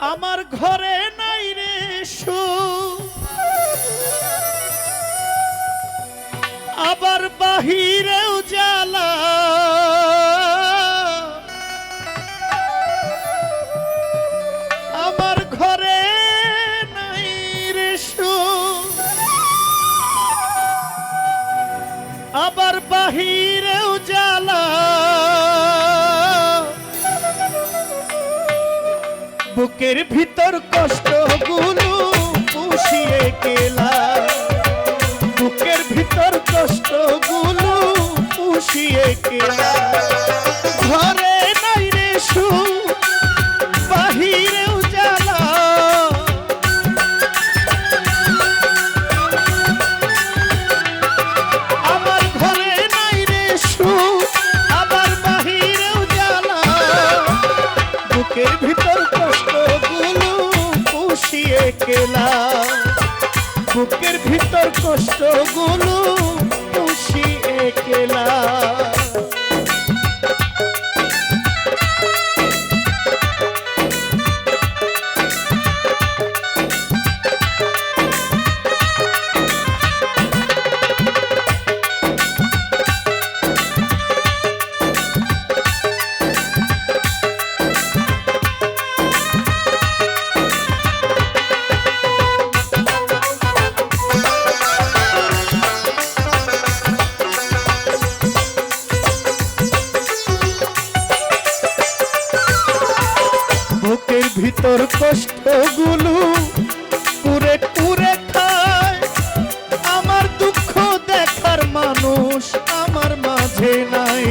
আমার ঘরে নাই রে সু। আবার বাহিরেও যা বুকের ভিতর কষ্টগুলো পুষিয়ে কেলা। বুকের ভিতর কষ্টগুলো পুষিয়ে কেলা। পেলাম। বুকের ভিতর তোর কষ্টগুলো পুরে পুরে খায়। আমার দুঃখ দেখার মানুষ আমার মাঝে নাই।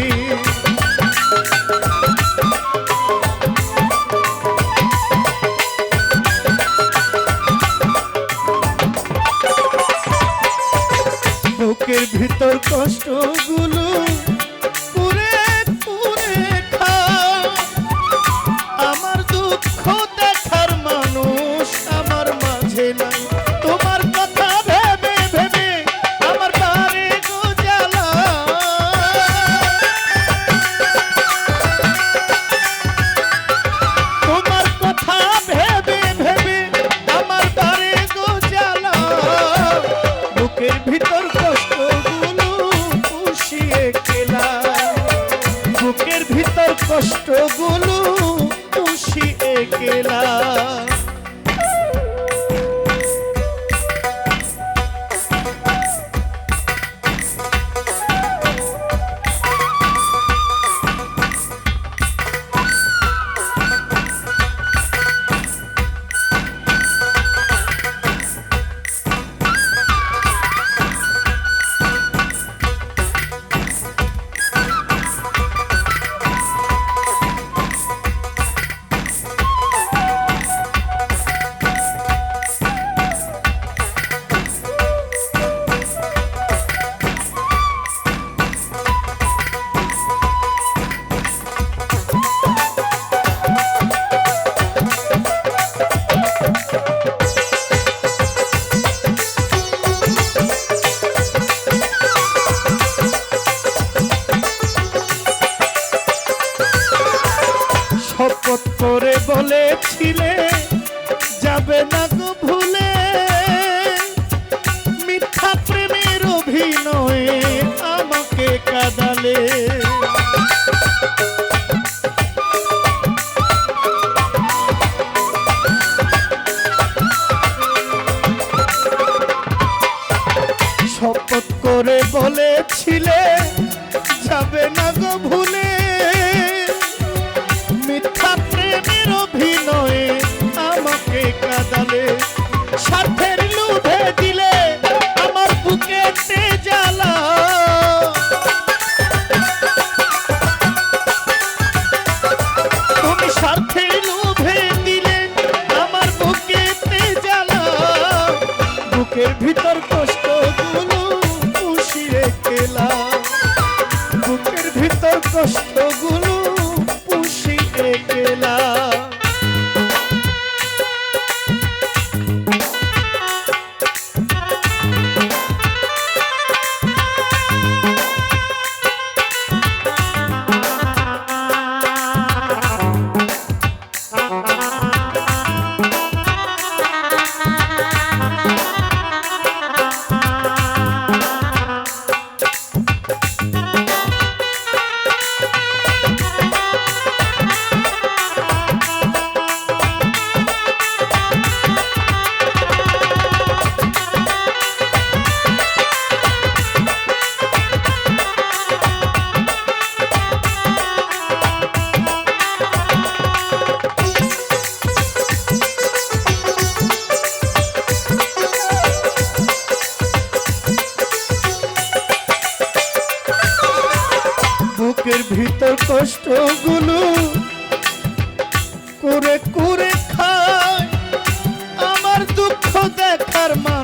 বুকের ভিতর কষ্টগুলো গুণ দিলে দেখলাম ভিতর কষ্টগুলো করে করে খায়। আমার দুঃখ দেখার মা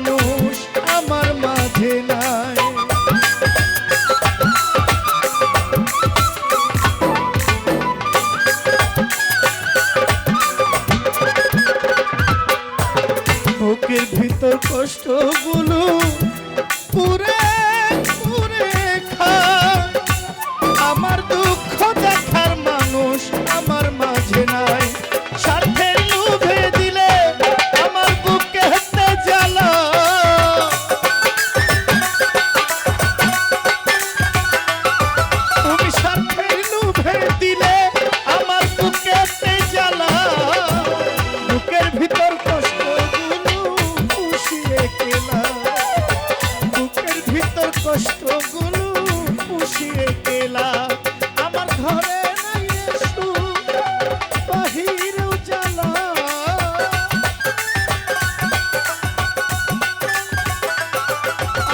কষ্টগুলো পুষিয়ে গেলা আমার ঘরে নাই সুখ বাহিরেও জ্বালা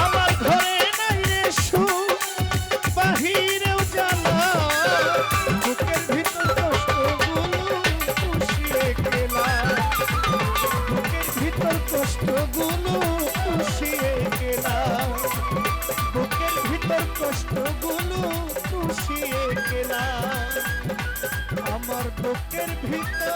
আমার ঘরে নাই রে সুখ জ্বালা বুকের ভিতর কষ্টগুলো পুষিয়ে গেলা বুকের ভিতর কষ্টগুলো পুষিয়ে ভিতর।